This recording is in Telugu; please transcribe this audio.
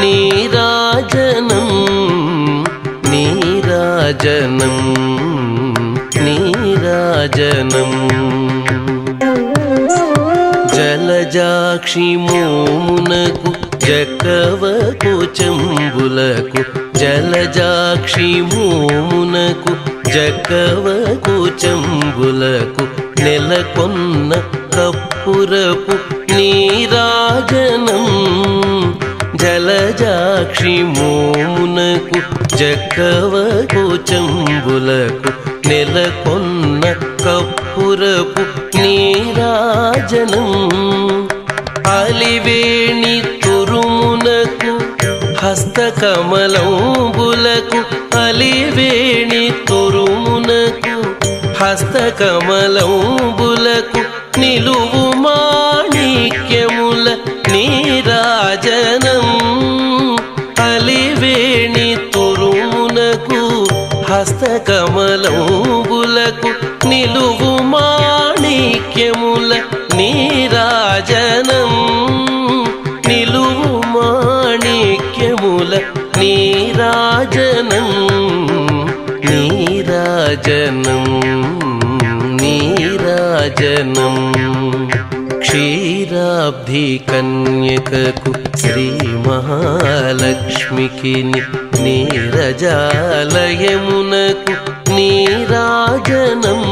నీరాజనం నీరాజనం నీరాజనం జలజాక్షి మోమునకు జకవకు చెంబులకు జలజాక్షి మోమునకు జకవకు చెంబులకు నెలకొన్న కప్పురపు నీరాజనం జలజాక్షి మోమునకు జక్కవకు చెంబులకు నెలకొన్న కప్పురపు నీరాజనం అలివేణి తురుమునకు హస్తకమలంబులకు అలివేణి తురుమునకు హస్తకమలంబులకు నిలువు మాణిక్యముల నీరాజన హస్తకమలంబులకు నిలువు మాణిక్యముల నీరాజనం. నిలువు మాణిక్యముల నీరాజనం. నీరాజనం నీరాజనం. క్షీరాబ్ధి కన్యకకు శ్రీ మహాలక్ష్మికి నీరజాలయమునకు నీరాజనం